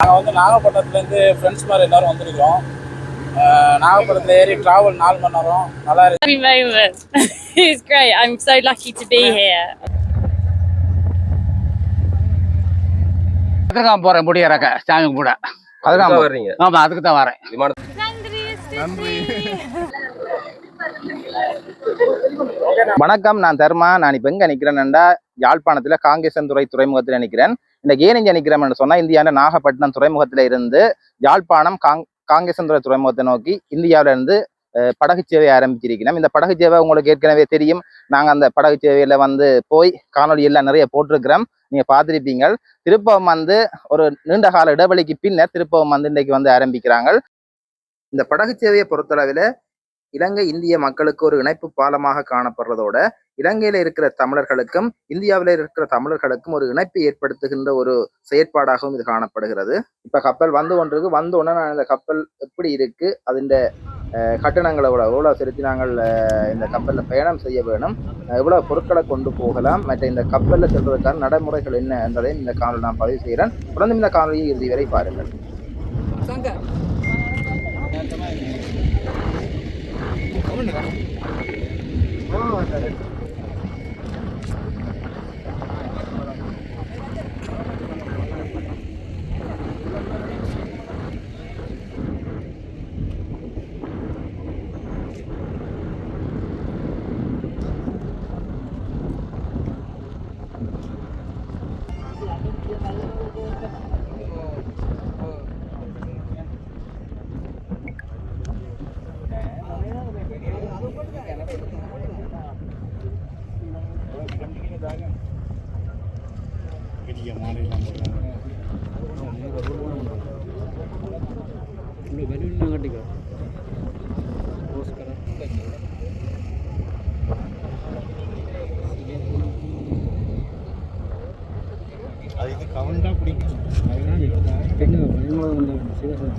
நாங்கள் வந்து நாகப்பட்டினத்துலேருந்து ஃப்ரெண்ட்ஸ் மாதிரி எல்லாரும் வந்திருக்கிறோம். அஹ் நாகப்பட்டினத்தில் ஏறி ட்ராவல் நாலு மணி நேரம். நல்லா இருக்கு. It's great. I'm so lucky to be here. அதுக்கு தான் போறேன் முடியறக்க. சாமி கும்பிட. அதுதான் போ- வர்றீங்க? ஆமா அதுக்கு தான் வரேன் விமான வணக்கம் நான் தர்மா. நான் இப்போ எங்கே நிற்கிறேன்டா யாழ்ப்பாணத்தில் காங்கேசன்துறை துறைமுகத்தில் நிற்கிறேன் இந்த ஏன் இங்கே நிற்கிறேன்னு சொன்னால் இந்தியாவில் நாகப்பட்டினம் துறைமுகத்தில் இருந்து யாழ்ப்பாணம் காங் காங்கேசன்துறை துறைமுகத்தை நோக்கி இந்தியாவில இருந்து படகு சேவை ஆரம்பிச்சிருக்கிறோம் இந்த படகு சேவை உங்களுக்கு ஏற்கனவே தெரியும். நாங்கள் அந்த படகு சேவையில் வந்து போய் காணொளி எல்லாம் நிறைய போட்டிருக்கிறோம். நீங்கள் பார்த்துருப்பீங்க திருப்பவம் வந்து ஒரு நீண்ட கால இடைவெளிக்கு பின்னர் திருப்பவம் வந்து இன்றைக்கு வந்து ஆரம்பிக்கிறாங்க. இந்த படகு சேவையை பொறுத்தளவில் இலங்கை இந்திய மக்களுக்கு ஒரு இணைப்பு பாலமாக காணப்படுறதோட இலங்கையில இருக்கிற தமிழர்களுக்கும் இந்தியாவில இருக்கிற தமிழர்களுக்கும் ஒரு இணைப்பை ஏற்படுத்துகின்ற ஒரு செயற்பாடாகவும் இது காணப்படுகிறது. இப்ப கப்பல் வந்து ஒன்றுக்கு வந்த உடனே நான் இந்த கப்பல் எப்படி இருக்கு அதிண்ட கட்டணங்களை எவ்வளவு செலுத்தி நாங்கள் இந்த கப்பலில் பயணம் செய்ய வேணும் எவ்வளவு பொருட்களை கொண்டு போகலாம் மற்ற இந்த கப்பலில் செல்வதற்கான நடைமுறைகள் என்ன என்பதையும் இந்த காணொலி நான் பதிவு செய்கிறேன். தொடர்ந்து இந்த காணொலியை இறுதி வரை பாருங்கள். Kamu nih kan? Oh, ada. வச்சுக்க மாலையெல்லாம் போட்டாங்க கட்டிக்கோ அது இது கவுண்டாக பிடிக்கும். அதுதான் என்ன சிவசன்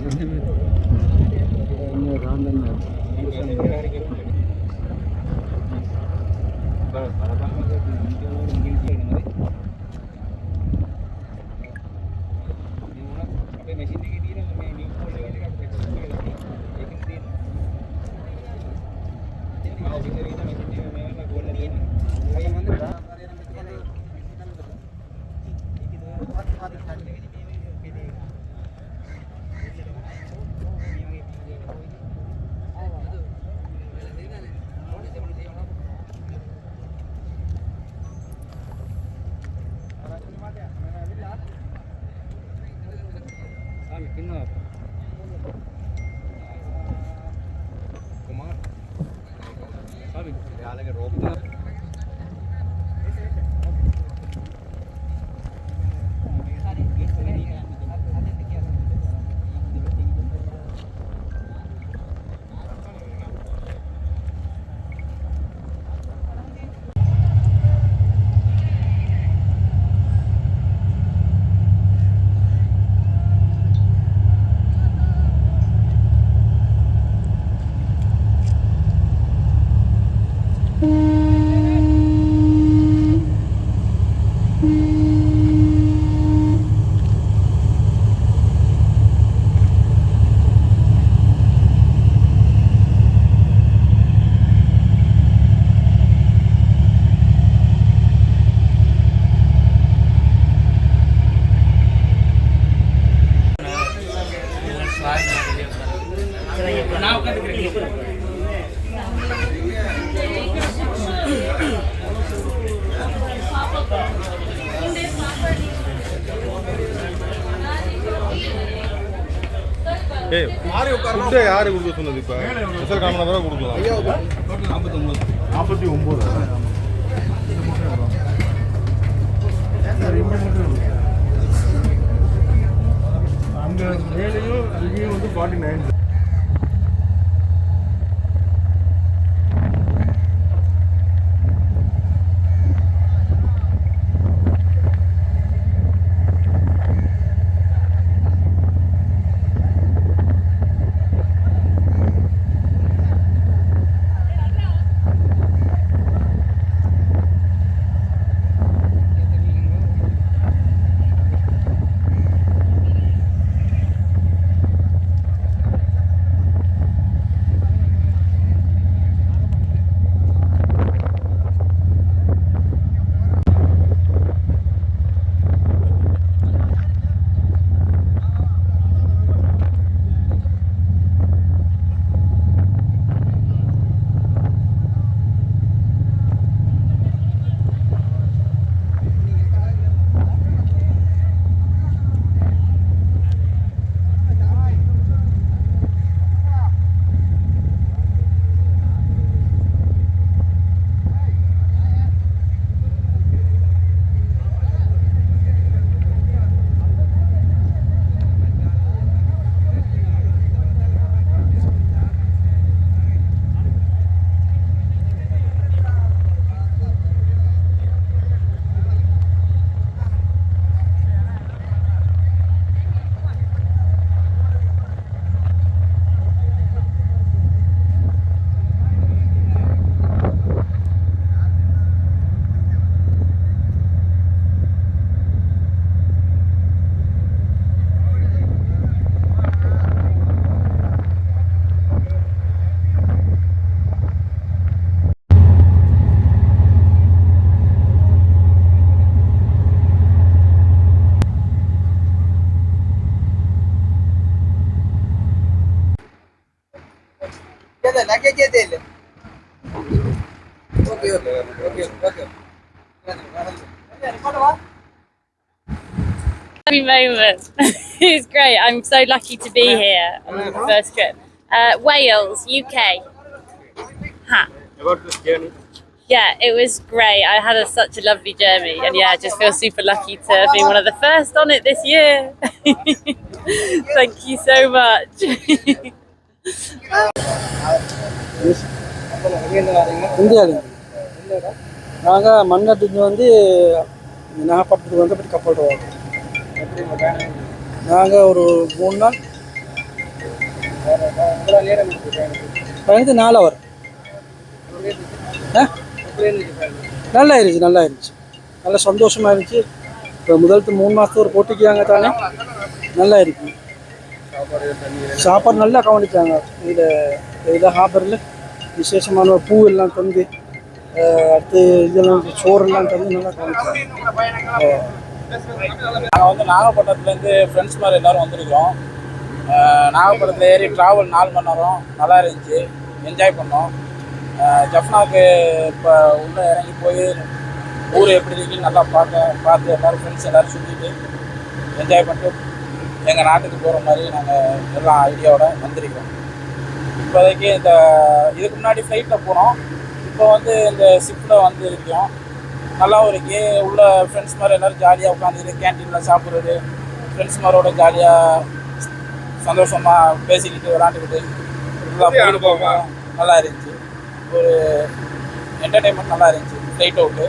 ध्यान रखे रोक ஃபுட்டை யாரு கொடுக்க சொன்னது இப்போ? ஸ்பெஷல் காமனாக தான் கொடுக்கலாம். நாற்பத்தி ஒம்பது. அங்கே மேலேயும் அங்கேயும் வந்து forty nine Happy moment. it's great. I'm so lucky to be here on the first trip. Uh, Wales, UK. Ha. About this journey. Yeah, it was great. I had a, such a lovely journey, and yeah, I just feel super lucky to have been one of the first on it this year. Thank you so much. இந்தியாவில் நாங்கள் மண்ணட்டுக்கு வந்து நாகப்பட்டினத்துக்கு வந்து அப்படி கப்பல் வரோம் நாங்கள் ஒரு மூணு நாள். பதினஞ்சு நாலு அவர் நல்லா இருந்துச்சு நல்லா இருந்துச்சு. நல்லா சந்தோஷமாக இருந்துச்சு. இப்போ முதல்த்து மூணு மாதத்துக்கு ஒரு போட்டிக்காங்க தானே? நல்லா இருக்கு. சாப்பாடு நல்லா கவனிச்சாங்க. இதில் இதில் ஹாப்பரில் விசேஷமான பூ எல்லாம் தந்து அடுத்து இதெல்லாம் சோறெல்லாம் தந்து நல்லா கவனிச்சாங்க. நாங்கள் வந்து நாகப்பட்டினத்துலேருந்து ஃப்ரெண்ட்ஸ் மாதிரி எல்லோரும் வந்திருக்கிறோம். நாகப்பட்டினத்தில் ஏறி ட்ராவல் நாலு மணி நேரம். நல்லா இருந்துச்சு. என்ஜாய் பண்ணோம். ஜஃப்னாவுக்கு ஜஃப்னாக்கு இப்போ உள்ளே இறங்கி போய் ஊர் எப்படி இருக்குன்னு நல்லா பார்க்க பார்த்து எல்லோரும் ஃப்ரெண்ட்ஸ் எல்லோரும் சுற்றிட்டு என்ஜாய் பண்ணிட்டு எங்கள் நாட்டுக்கு போகிற மாதிரி நாங்கள் எல்லாம் ஐடியாவோட வந்திருக்கிறோம். இப்போதைக்கு இந்த இதுக்கு முன்னாடி ஃப்ளைட்டில் போனோம். இப்போ வந்து இந்த ஷிப்பில் வந்து இருக்கோம். நல்லாவும் இருக்கு. உள்ள ஃப்ரெண்ட்ஸ் மாதிரி எல்லாரும் ஜாலியாக உட்காந்துட்டு கேன்டீனில் சாப்பிட்றது ஃப்ரெண்ட்ஸ் மாதிரோட ஜாலியாக சந்தோஷமாக பேசிக்கிட்டு விளாண்டுக்கிட்டு எல்லாம் போயிட்டு போவோம் நல்லா இருந்துச்சு. ஒரு என்டர்டெயின்மெண்ட் நல்லா இருந்துச்சு. ஃப்ளைட் அவுட்டு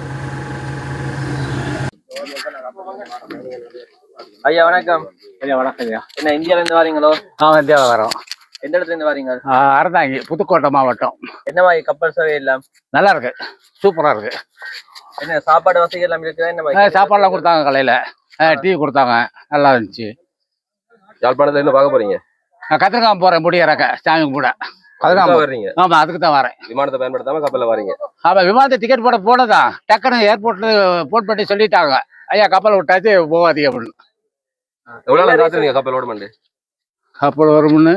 ஐயா வணக்கம். ஐயா வணக்கம் ஐயா. என்ன இந்தியால இருந்து வரீங்களோ? நாங்கள் இந்தியாவில் வரோம். எந்த இடத்துல இருந்து வரீங்க? ஆ, அறந்தாங்கி புதுக்கோட்டை மாவட்டம். என்ன மாதிரி கப்பல் சேவை எல்லாம் நல்லா இருக்கு. சூப்பராக இருக்கு. என்ன சாப்பாடு வசதி எல்லாம் இருக்குதா? என்ன சாப்பாடுலாம் கொடுத்தாங்க காலையில். டீ கொடுத்தாங்க. நல்லா இருந்துச்சு. யாழ்ப்பாணத்துல இருந்து பார்க்க போறீங்க? நான் கத்திரிக்காய் போகிறேன் முடி இறக்க சாமி கூட வர்றீங்க? ஆமாம் அதுக்கு தான் வரேன். விமானத்தை பயன்படுத்தாம கப்பல்ல வரீங்க. ஆமாம் விமானத்தை டிக்கெட் போட போனதான் டக்குன்னு ஏர்போர்ட்டில் போன் பண்ணி சொல்லிட்டாங்க. ஐயா கப்பல் விட்டாச்சு போகாதீங்க அப்படின்னு. எவ்வளவு நாள் காத்துறீங்க கப்பல் ஓட மாட்டே கப்பல் வரும்னு.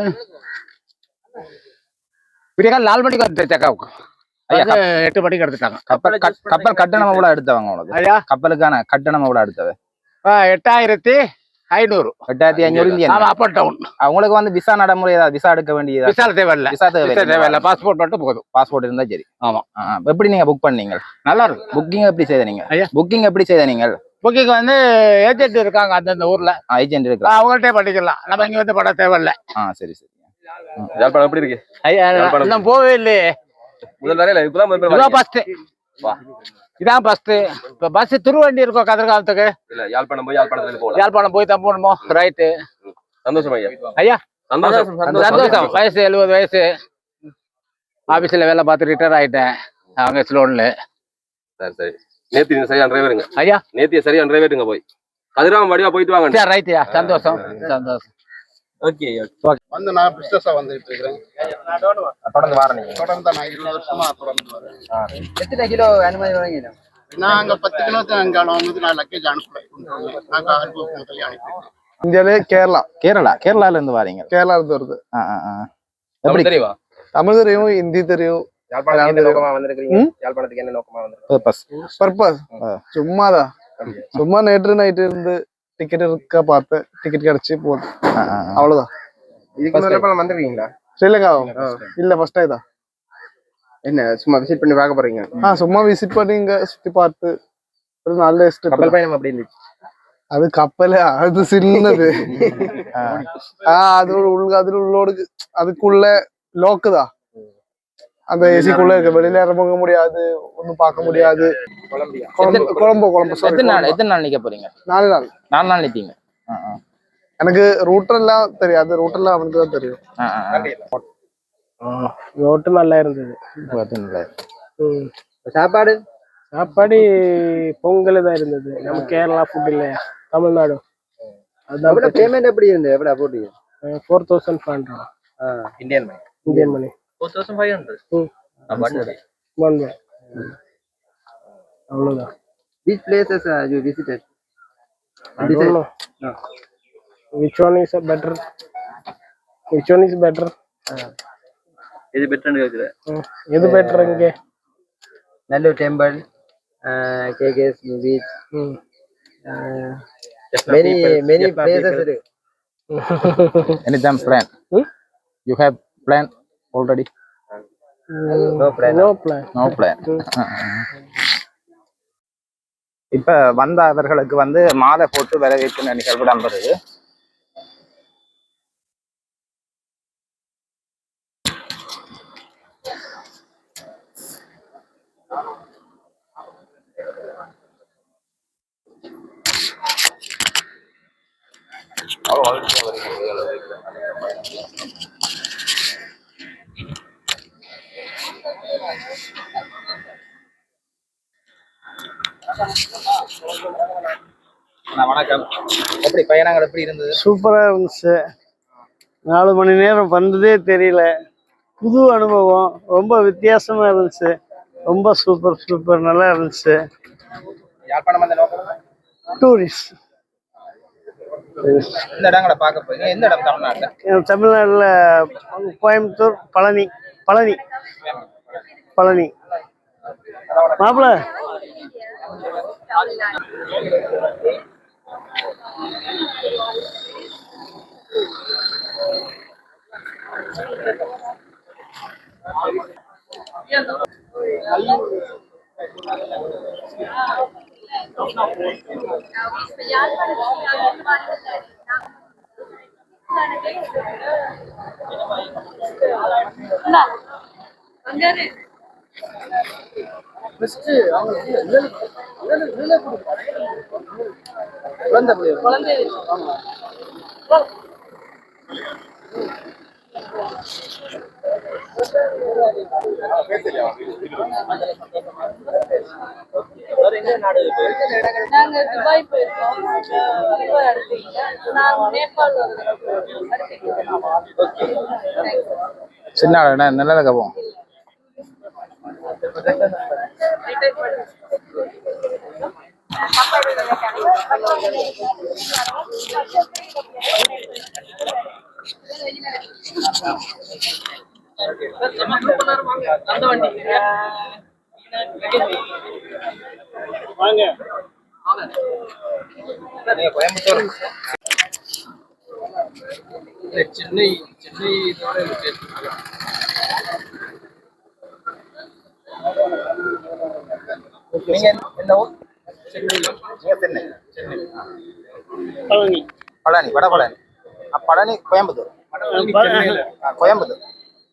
விடியகால் நாலு மணிக்கு வந்து செக்கவுக்கு எட்டு மணிக்கு எடுத்துட்டாங்க. கப்பல் கட்- கப்பல் கட்டணம் எவ்வளோ எடுத்தவங்க உங்களுக்கு ஐயா. கப்பலுக்கான கட்டணம் எவ்வளோ எடுத்தது? எட்டாயிரத்தி ஐநூறு. எட்டாயிரத்தி ஐநூறு அப் அண்ட் டவுன் அவங்களுக்கு வந்து விசா நடைமுறை ஏதாவது விசா எடுக்க வேண்டியதா? விசா தேவையில்ல. விசா விசா தேவையில்ல. தேவை பாஸ்போர்ட் மட்டும் போதும். பாஸ்போர்ட் இருந்தா சரி. ஆமா. எப்படி நீங்க புக் பண்ணீங்க? நல்லா இருக்கு புக்கிங் எப்படி செய்த நீங்க. புக்கிங் எப்படி செய்த நீங்க? புக்கிங் வந்து ஏஜென்ட் இருக்காங்க அந்தந்த ஊர்ல. ஏஜென்ட் இருக்கு? அவங்கள்ட்டே பண்ணிக்கலாம். நம்ம இங்க வந்து பண்ண தேவையில்ல. ஆ சரி சரி. எப்படி இருக்கு? ஐயா போவே இல்லையே. முதல் வரையில இப்பதான் முதல் இதான் வரீங்க. ஃபர்ஸ்ட் வா. இதான் ஃபர்ஸ்ட் இப்ப பஸ் திருவண்டி இருக்கும் கதிர்காலத்துக்கு? இல்ல யாழ்ப்பாணம் போய் யாழ்ப்பாணத்துல போகலாம். யாழ்ப்பாணம் போய் தான் போகணுமோ? ரைட்டு சந்தோஷம் ஐயா. ஐயா? சந்தோஷம். சந்தோஷம் வயசு எழுபது வயசு. ஆபீஸ்ல வேலை பார்த்து ரிட்டையர் ஆயிட்டேன். அங்க ஸ்லோன்ல சரி சரி. நேத்தி சரியான டிரைவருங்க ஐயா? நேத்திய சரியான டிரைவருங்க போய். கதிராம வடிவா போயிட்டு வாங்க. ரைட்யா சந்தோஷம். சந்தோஷம். ஓகே வந்து நான் பிசினஸா வந்துட்டு இருக்கிறேன். தொடர்ந்து வார நீங்க. தொடர்ந்து நான் இருபது வருஷமா தொடர்ந்து வரேன். எத்தனை கிலோ அனுமதி வாங்கினா நான் அங்க பத்து கிலோ அங்காளம் வந்து நான் லக்கேஜ் அனுப்புறேன் நான் காகர்பூர் முதல்ல அனுப்பிடுறேன் இந்தியாவிலே கேரளா. கேரளா? கேரளால இருந்து வாரீங்க. கேரளா இருந்து வருது. எப்படி? தெரியுமா தமிழ் தெரியும் ஹிந்தி தெரியும். சும்மாதான். சும்மா நேற்று நைட்டு இருந்து டிக்கெட் இருக்க பார்த்தேன் டிக்கெட் கிடைச்சு போகுது அவ்வளவுதான் இதுக்கு முதல்ல வந்திருக்கீங்களா ஸ்ரீலங்கா இல்ல ஃபர்ஸ்ட் டைம் தான் என்ன சும்மா விசிட் பண்ணி பார்க்க போறீங்க ஆ சும்மா விசிட் பண்ணி இங்க சுத்தி பார்த்து ஒரு நல்ல trip தான். பயணம் அப்படி இருந்துச்சு அது கப்பல் அது சின்னது ஆ அது ஒரு உள்ள அது உள்ளோடு அதுக்குள்ள லோக்கு தான் அந்த ஏசிக்குள்ள இருக்க வெளியில இறங்க முடியாது ஒண்ணும் பார்க்க முடியாது. குழம்பு குழம்பு குழம்பு எத்தனை நாள் குழம்பு. எத்தனை நாள் நிக்க போறீங்க? நாலு நாள். நாலு நாள் ஆ. எனக்கு ரூட் எல்லாம் தெரியாது. ரூட் எல்லாம் அவனுக்கு தான் தெரியும். ரோட்டு நல்லா இருந்தது? சாப்பாடு? சாப்பாடு பொங்கல் தான் இருந்தது. நம்ம கேரளா ஃபுட் இல்லையா? தமிழ்நாடு. அதான் பேமெண்ட் எப்படி இருந்தது? எப்படா போட்டீங்க? Four thousand five hundred Indian money Indian money. Four thousand five hundred ம். ஒன் வே அவ்வளோதான் which places you visited I don't know. Which one is a better? Which one is better? இது பெட்டர்னு கேக்குது எது better இங்கே Nallur temple KKS beach ம். Many many places இருக்கு any time plan Hmm? You have already no plan no plan no plan இப்ப வந்தவர்களுக்கு வந்து மாலை போட்டு வரவேற்கிற நிகழ்வு நம்புறது. வணக்கம். எப்படி பயணங்கள் எப்படி இருந்தது? சூப்பரா இருந்துச்சு. நாலு மணி நேரம் வந்ததே தெரியல. புது அனுபவம். ரொம்ப வித்தியாசமா இருந்துச்சு. ரொம்ப சூப்பர் சூப்பர் நல்லா இருந்துச்சு. டூரிஸ்ட் இந்த இடங்களை பார்க்க போறீங்க. எந்த இடம்? தமிழ்நாட்டுல? தமிழ்நாட்டில் கோயம்புத்தூர் பழனி பழனி. பழனி. மாப்பிள்ள Andarin. நாங்க துபாய் போயிருக்கோம். துபாய் அடுத்தீங்க நான் நேபாள் சின்ன நல்ல போவோம் நீங்க கோயம்புத்தூர் சென்னை சென்னை நீங்க எந்த ஊர்? நீங்க சென்னை. பழனி. பழனி வட Palani. Palani Coimbatore. Coimbatore.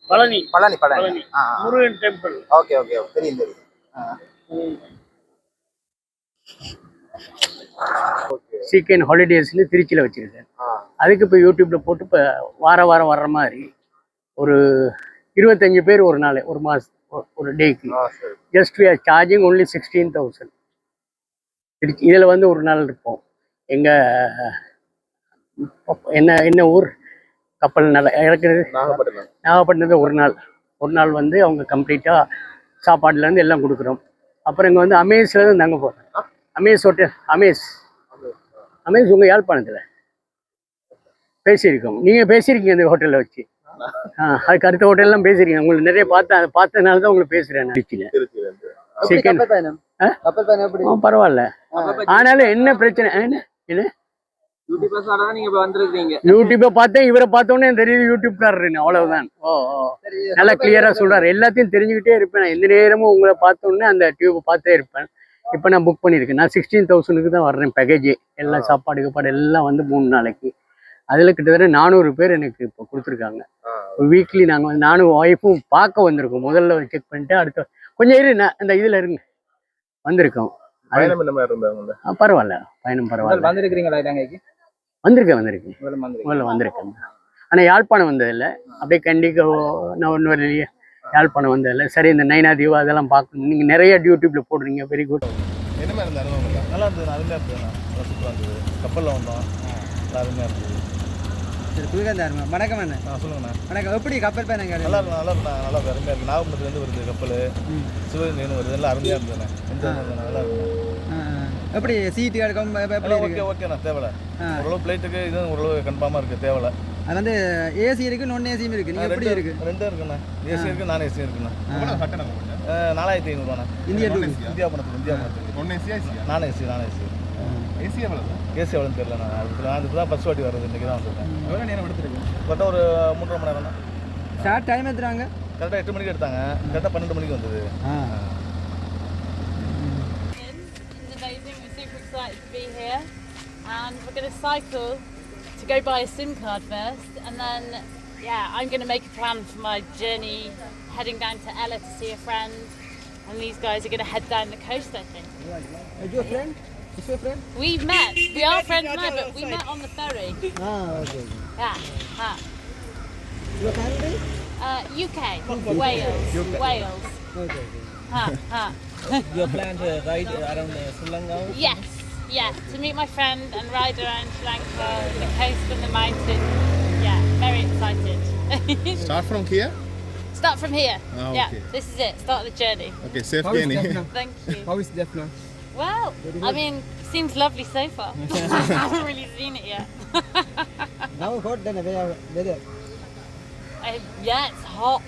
Palani. Palani Palani. Murugan temple okay okay தெரியும் தெரியும். சீக்கன் ஹாலிடேஸ்னு திருச்சியில் வச்சுருக்கேன். அதுக்கு இப்போ யூடியூப்பில் போட்டு இப்போ வார வாரம் வர்ற மாதிரி ஒரு இருபத்தஞ்சு பேர் ஒரு நாள் ஒரு மாதம் ஒரு டேக்கு. Just we are charging only sixteen thousand Trichy இதில் வந்து ஒரு நாள் இருப்போம். எங்கள் என்ன என்ன ஊர்? கப்பல் நல்ல இறக்குறது? நாகப்பட்டினம். நாகப்பட்டினத்தில் ஒரு நாள். ஒரு நாள் வந்து அவங்க கம்ப்ளீட்டாக சாப்பாடுலேருந்து எல்லாம் கொடுக்குறோம். அப்புறம் இங்கே வந்து அமேஸில் தான் தங்க போகிறோம் அமேஸ் ஹோட்டல் அமேஸ். அமேஸ் உங்கள் யாழ்ப்பாணத்தில்? பேசியிருக்கோம். நீங்கள் பேசியிருக்கீங்க இந்த ஹோட்டலில் வச்சு. அதுக்கு அடுத்த ஹோட்டல்லாம் பேசியிருக்கீங்க உங்களுக்கு நிறைய பார்த்தேன் அதை பார்த்ததுனால தான் உங்களுக்கு திருச்சியில் சிக்கன் பரவாயில்ல. ஆனாலும் என்ன பிரச்சனை? என்ன? என்ன? யூடியூபர்ஸோட தான் நீங்க இப்ப வந்திருக்கீங்க யூடியூப்பை பார்த்தேன் இவரை பார்த்தோன்னே தெரியுது யூடியூப்காரருன்னு அவ்வளவுதான். ஓ ஓ. சரி நல்லா கிளியரா சொல்றாரு. எல்லாத்தையும் தெரிஞ்சுக்கிட்டே இருப்பேன். நான் எந்த நேரமும் உங்களை பார்த்தோன்னே அந்த டியூப் பார்த்தே இருப்பேன். இப்போ நான் புக் பண்ணியிருக்கேன். நான் சிக்ஸ்டீன் தௌசண்ட்க்கு தான் வர்றேன் பேக்கேஜ் எல்லாம் சாப்பாடு கீப்பாடு எல்லாம் வந்து மூணு நாளைக்கு. அதில் கிட்டத்தட்ட நானூறு பேர் எனக்கு இப்போ கொடுத்துருக்காங்க. வீக்லி நாங்கள் நானும் ஒய்ஃபும் பார்க்க வந்திருக்கோம். முதல்ல செக் பண்ணிட்டு அடுத்த கொஞ்சம் இரு நான் இந்த இதில் இருங்க. வந்திருக்கோம். பரவாயில்ல. பயணம் பரவாயில்ல. வந்திருக்கிறீங்களா வந்திருக்கேன் வந்திருக்கேன். முதல்ல வந்திருக்கேன். ஆனால் யாழ்ப்பாணம் வந்ததில்லை. அப்படியே கண்டிக்க நவன்பர் யாழ்ப்பாணம் வந்ததில்லை. சரி இந்த நைனா தீவு அதெல்லாம் பார்க்கணும். நீங்கள் நிறைய யூடியூப்ல போடுறீங்க. வெரி குட் என்ன மாதிரி இருந்த அனுபவம் இல்லை நல்லா இருந்தது அருமையாக இருந்தது. நல்லா சூப்பராக இருந்தது. கப்பலில் வந்தோம். நல்லா அருமையாக இருந்தது. சரி புதுகந்தாருமா வணக்கம் அண்ணா. ஆ சொல்லுங்கண்ணா. வணக்கம். எப்படி கப்பல் பயணம் நல்லா இருக்கு? நல்லா இருந்தா நல்லா இருக்கு. அருமையாக இருக்கு நாகப்பட்டினத்துலேருந்து வருது கப்பல். சிவகங்கையிலேருந்து வருது. எல்லாம் அருமையாக இருந்ததுண்ணே. நல்லா இருக்கு எப்படி சீட்டு எடுக்கும் எப்படி ஓகே ஓகேண்ணா தேவையில்ல ஓரளவு பிளேட்டுக்கு இது ஓரளவு கன்ஃபார்மாக இருக்குது தேவையில்ல அது வந்து ஏசி இருக்கு நான் ஏசியும் இருக்கு. நீங்க எப்படி இருக்கு? ரெண்டும் இருக்குண்ணா. ஏசி இருக்கு நான் ஏசி இருக்குண்ணா நாலாயிரத்தி ஐநூறுவாண்ணா. இந்தியா டூ இந்தியா பணத்துக்கு இந்தியா பணத்துக்கு ஏசியா ஏசியா நான் ஏசி நான் ஏசி ஏசி எவ்வளவு ஏசி எவ்வளோன்னு தெரியல நான் அதுக்கு நான் அதுக்கு தான் ஃபஸ்ட் வாட்டி வருது இன்றைக்கி தான் வந்திருக்கேன் எவ்வளவு நேரம் எடுத்துருக்கு கரெக்டாக ஒரு மூன்றரை மணி நேரம் தான் ஸ்டார்ட் டைம் எடுத்துறாங்க கரெக்டாக எட்டு மணிக்கு எடுத்தாங்க கரெக்டாக பன்னெண்டு மணிக்கு வந்தது. And we're going to cycle to go buy a SIM card first. And then, yeah, I'm going to make a plan for my journey heading down to Ella to see a friend. And these guys are going to head down the coast, I think. Is your friend? Is your friend? We've met. We are friends now, but we met on the ferry. Ah, okay. Yeah. Huh. Your family? Uh, UK. Wales. Wales. Okay. Huh. Huh. Your plan to ride around Sri Lanka? Yes, yeah, to meet my friend and ride around Sri Lanka, the coast and the mountains. Yeah, very excited. Start from here. Start from here. Ah, Yeah, this is it. Start the journey. Okay, safe How is journey. Jaffna? Thank you. How is Jaffna? Well, I mean, seems lovely so far. I haven't really seen it yet. Now hot than weather. I, yeah, it's hot.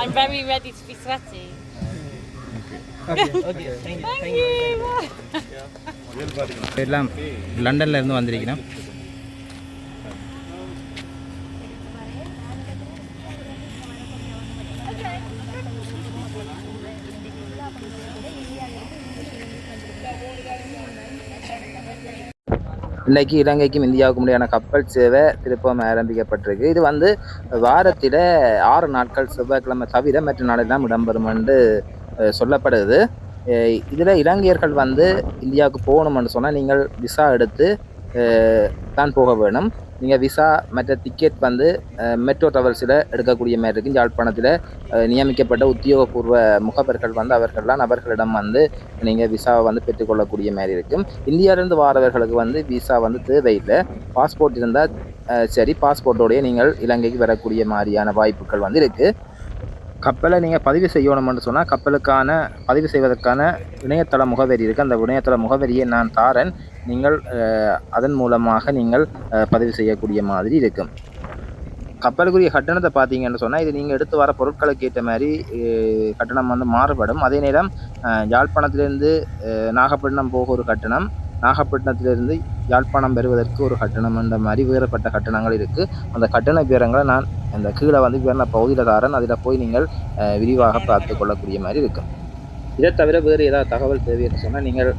I'm very ready to be sweaty. Okay, okay. Thank you. Thank you. Bye. எல்லாம் லண்டன்ல இருந்து வந்திருக்கிறோம் இன்னைக்கு இலங்கைக்கும் இந்தியாவுக்கும் இடையான கப்பல் சேவை திருப்பம் ஆரம்பிக்கப்பட்டிருக்கு. இது வந்து வாரத்தில் ஆறு நாட்கள் செவ்வாய்க்கிழமை தவிர மற்ற நாளெல்லாம் இடம்பெறும் என்று சொல்லப்படுது. இதில் இலங்கையர்கள் வந்து இந்தியாவுக்கு போகணும்னு சொன்னால் நீங்கள் விசா எடுத்து தான் போக வேணும். நீங்கள் விசா மற்ற டிக்கெட் வந்து மெட்ரோ டவர்ஸில் எடுக்கக்கூடிய மாதிரி இருக்கும் யாழ்ப்பாணத்தில் நியமிக்கப்பட்ட உத்தியோகபூர்வ முகவர்கள் வந்து அவர்கள்லாம் நபர்களிடம் வந்து நீங்கள் விசாவை வந்து பெற்றுக்கொள்ளக்கூடிய மாதிரி இருக்கும். இந்தியாவிலேருந்து வாரவர்களுக்கு வந்து விசா வந்து தேவையில்லை. பாஸ்போர்ட் இருந்தால் சரி பாஸ்போர்ட்டோடய நீங்கள் இலங்கைக்கு வரக்கூடிய மாதிரியான வாய்ப்புகள் வந்து இருக்குது கப்பலை நீங்கள் பதிவு செய்யணும்னு சொன்னால் கப்பலுக்கான பதிவு செய்வதற்கான இணையதள முகவரி இருக்குது அந்த இணையதள முகவரியை நான் தாரன். நீங்கள் அதன் மூலமாக நீங்கள் பதிவு செய்யக்கூடிய மாதிரி இருக்கும் கப்பலுக்குரிய கட்டணத்தை பார்த்தீங்கன்னு சொன்னால் இது நீங்கள் எடுத்து வர பொருட்களுக்கு ஏற்ற மாதிரி கட்டணம் வந்து மாறுபடும். அதே நேரம் யாழ்ப்பாணத்திலேருந்து யாழ்ப்பாணத்திலிருந்து நாகப்பட்டினம் போக ஒரு கட்டணம் நாகப்பட்டினத்திலிருந்து யாழ்ப்பாணம் பெறுவதற்கு ஒரு கட்டணம் என்ற மாதிரி வேறுபட்ட கட்டணங்கள் இருக்குது அந்த கட்டண விவரங்களை நான் அந்த கீழே வந்து விவரண பகுதியில் தாரன் அதில் போய் நீங்கள் விரிவாக பார்த்து கொள்ளக்கூடிய மாதிரி இருக்கும் இதை தவிர வேறு ஏதாவது தகவல் தேவைன்னு சொன்னால் நீங்கள்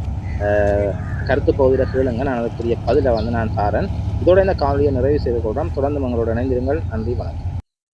கருத்து பகுதியில் கேளுங்க. நான் அதற்குரிய பதிலை வந்து நான் தாரன். இதோட இந்த காணொலியை நிறைவு செய்து கொள்கிறோம். தொடர்ந்து உங்களோட இணைந்திருங்கள். நன்றி வணக்கம்.